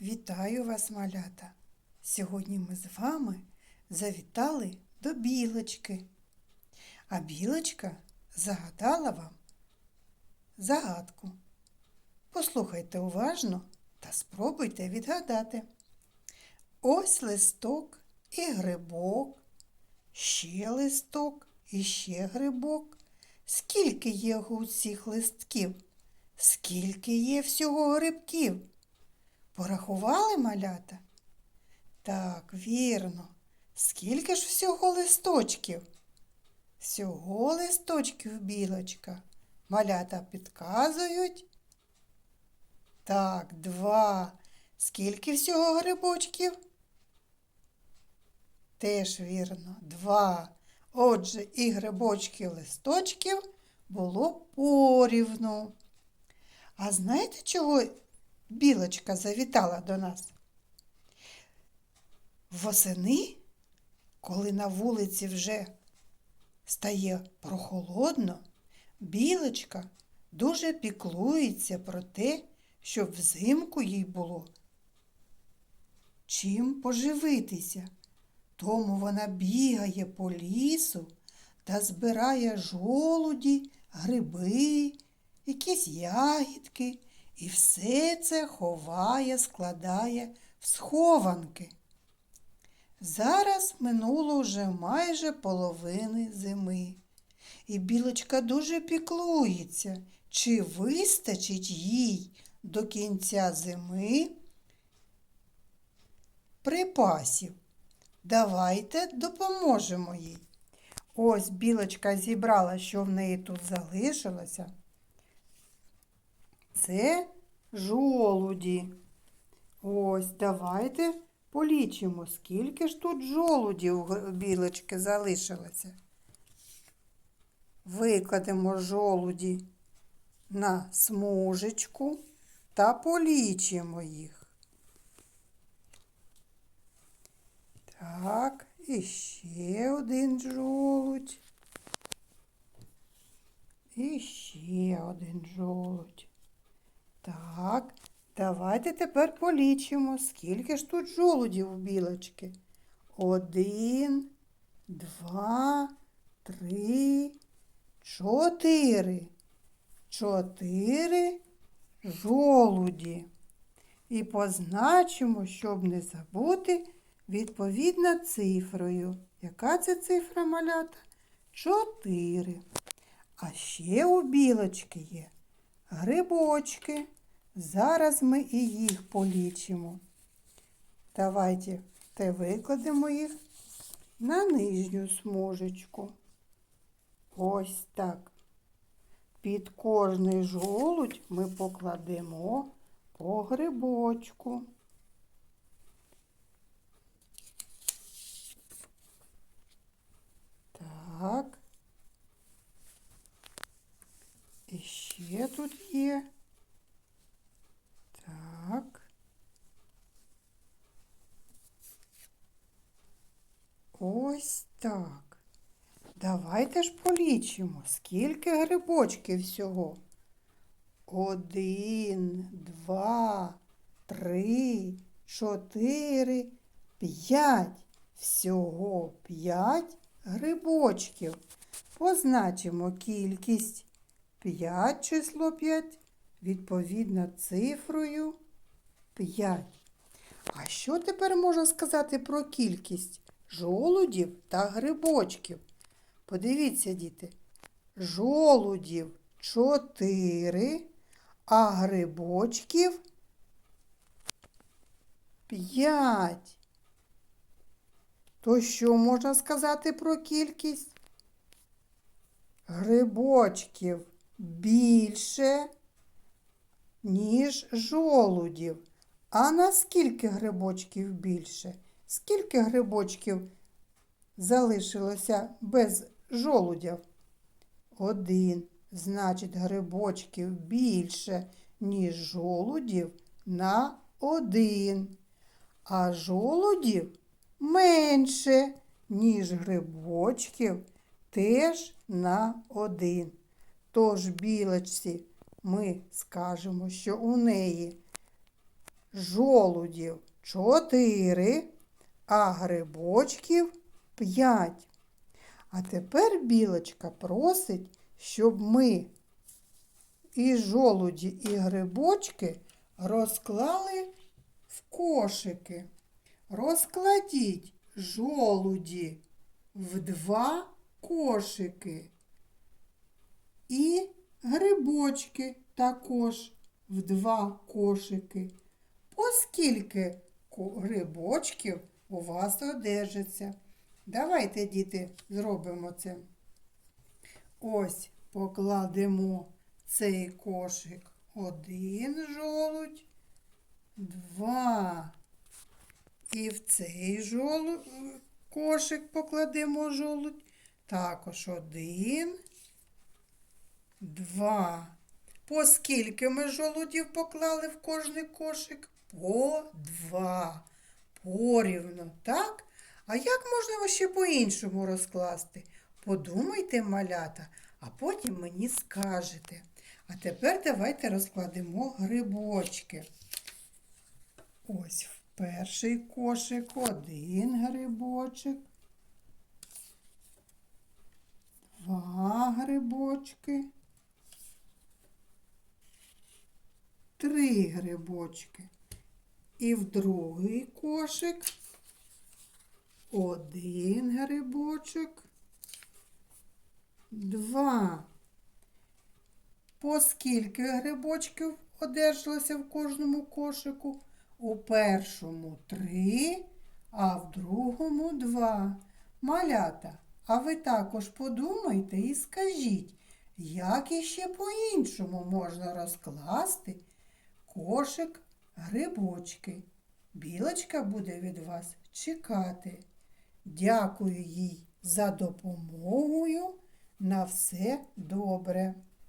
Вітаю вас, малята! Сьогодні ми з вами завітали до білочки. А білочка загадала вам загадку. Послухайте уважно та спробуйте відгадати. Ось листок і грибок, ще листок і ще грибок. Скільки є у цих листків? Скільки є всього грибків? Порахували малята? Так, вірно. Скільки ж всього листочків? Всього листочків білочка. Малята підказують. Так, два. Скільки всього грибочків? Теж вірно, два. Отже, і грибочків листочків було порівну. А знаєте, чого білочка завітала до нас? Восени, коли на вулиці вже стає прохолодно, білочка дуже піклується про те, щоб взимку їй було чим поживитися. Тому вона бігає по лісу та збирає жолуді, гриби, якісь ягідки і все це ховає, складає в схованки. Зараз минуло вже майже половини зими, і білочка дуже піклується, чи вистачить їй до кінця зими припасів. Давайте допоможемо їй. Ось білочка зібрала, що в неї тут залишилося. Це жолуді. Ось, давайте полічимо, скільки ж тут жолудів білочки залишилося. Викладемо жолуді на смужечку та полічимо їх. Так, і ще один жолудь. І ще один жолудь. Давайте тепер полічимо, скільки ж тут жолудів у білочки. Один, два, три, чотири. Чотири жолуді. І позначимо, щоб не забути відповідно цифрою. Яка це цифра малята? Чотири. А ще у білочки є грибочки. Зараз ми і їх полічимо. Давайте те викладемо їх на нижню смужечку. Ось так. Під кожний жолудь ми покладемо по грибочку. Так. І ще тут є. Так. Ось так. Давайте ж полічимо, скільки грибочків всього. Один, два, три, чотири, п'ять. Всього п'ять грибочків. Позначимо кількість 5 число 5, відповідно цифрою 5. А що тепер можна сказати про кількість жолудів та грибочків? Подивіться, діти, жолудів 4, а грибочків 5. То що можна сказати про кількість? Грибочків більше, ніж жолудів. А наскільки грибочків більше? Скільки грибочків залишилося без жолудів? Один. Значить, грибочків більше, ніж жолудів на один. А жолудів менше, ніж грибочків, теж на один. Тож білочці ми скажемо, що у неї жолудів чотири, а грибочків п'ять. А тепер білочка просить, щоб ми і жолуді, і грибочки розклали в кошики. Розкладіть жолуді в два кошики. І грибочки також в два кошики. Оскільки грибочків у вас одержиться. Давайте, діти, зробимо це. Ось покладемо цей кошик один жолудь, два. І в цей жолу... кошик покладемо жолудь. Також один, два. По скільки ми жолудів поклали в кожний кошик? По два. Порівну, так? А як можна ще по-іншому розкласти? Подумайте, малята, а потім мені скажете. А тепер давайте розкладемо грибочки. Ось в перший кошик один грибочок. Два грибочки. Три грибочки. І в другий кошик один грибочок. Два. По скільки грибочків одержалося в кожному кошику? У першому три, а в другому два. Малята, а ви також подумайте і скажіть, як іще по-іншому можна розкласти кошик грибочки. Білочка буде від вас чекати. Дякую їй за допомогою. На все добре.